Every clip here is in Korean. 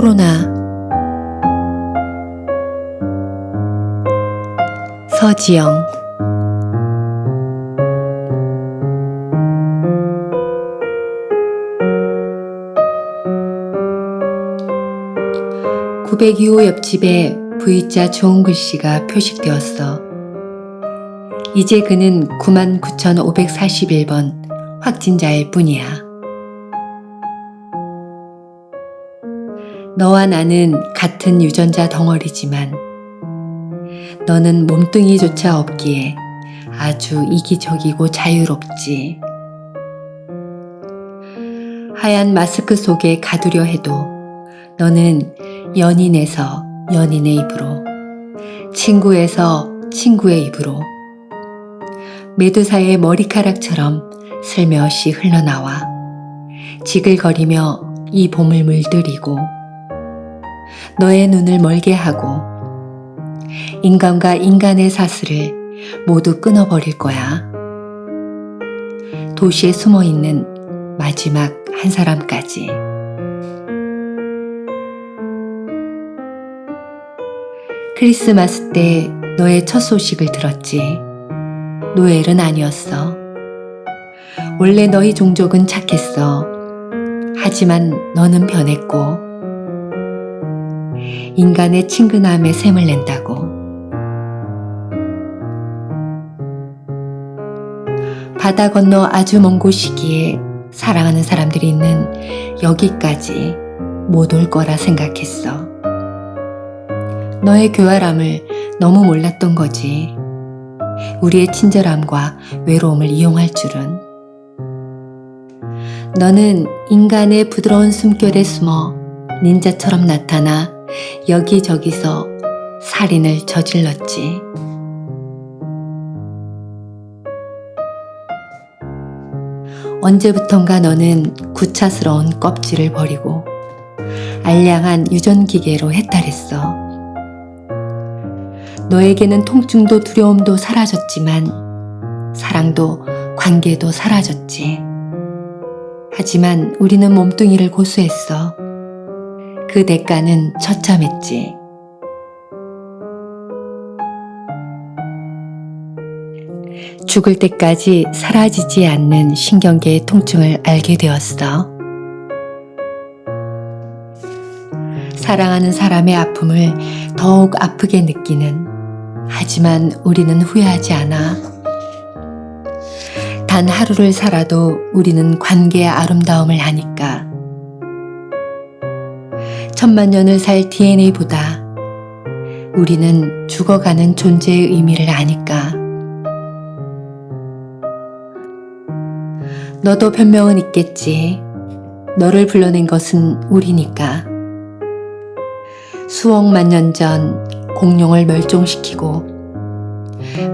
코로나 서지영 (902호) 옆집에 V자 좋은 글씨가 표식되었어. 이제 그는 99,541번 확진자일 뿐이야. 너와 나는 같은 유전자 덩어리지만 너는 몸뚱이조차 없기에 아주 이기적이고 자유롭지. 하얀 마스크 속에 가두려 해도 너는 연인에서 연인의 입으로, 친구에서 친구의 입으로, 메두사의 머리카락처럼 슬며시 흘러나와 지글거리며 이 봄을 물들이고 너의 눈을 멀게 하고 인간과 인간의 사슬을 모두 끊어버릴 거야. 도시에 숨어 있는 마지막 한 사람까지. 크리스마스 때 너의 첫 소식을 들었지. 노엘은 아니었어. 원래 너희 종족은 착했어. 하지만 너는 변했고, 인간의 친근함에 샘을 낸다고. 바다 건너 아주 먼 곳이기에 사랑하는 사람들이 있는 여기까지 못 올 거라 생각했어. 너의 교활함을 너무 몰랐던 거지. 우리의 친절함과 외로움을 이용할 줄은. 너는 인간의 부드러운 숨결에 숨어 닌자처럼 나타나 여기저기서 살인을 저질렀지. 언제부턴가 너는 구차스러운 껍질을 버리고 알량한 유전기계로 해탈했어. 너에게는 통증도 두려움도 사라졌지만 사랑도 관계도 사라졌지. 하지만 우리는 몸뚱이를 고수했어. 그 대가는 처참했지. 죽을 때까지 사라지지 않는 신경계의 통증을 알게 되었어. 사랑하는 사람의 아픔을 더욱 아프게 느끼는 하지만 우리는 후회하지 않아. 단 하루를 살아도 우리는 관계의 아름다움을 하니까. 천만 년을 살 DNA보다 우리는 죽어가는 존재의 의미를 아니까. 너도 변명은 있겠지. 너를 불러낸 것은 우리니까. 수억만 년 전 공룡을 멸종시키고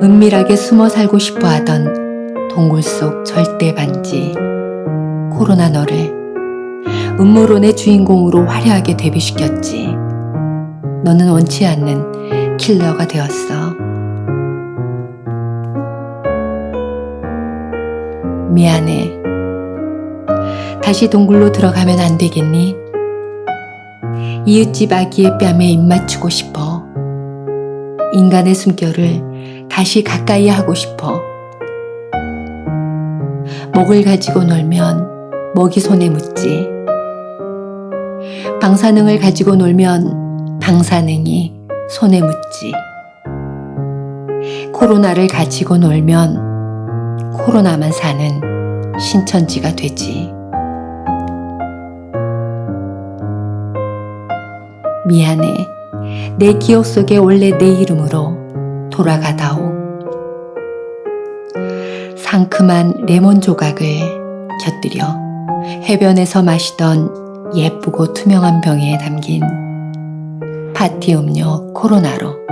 은밀하게 숨어 살고 싶어 하던 동굴 속 절대 반지 코로나 너를 음모론의 주인공으로 화려하게 데뷔시켰지. 너는 원치 않는 킬러가 되었어. 미안해. 다시 동굴로 들어가면 안 되겠니? 이웃집 아기의 뺨에 입 맞추고 싶어. 인간의 숨결을 다시 가까이 하고 싶어. 먹을 가지고 놀면 먹이 손에 묻지. 방사능을 가지고 놀면 방사능이 손에 묻지. 코로나를 가지고 놀면 코로나만 사는 신천지가 되지. 미안해. 내 기억 속에 원래 내 이름으로 돌아가다오. 상큼한 레몬 조각을 곁들여 해변에서 마시던 예쁘고 투명한 병에 담긴 파티 음료 코로나로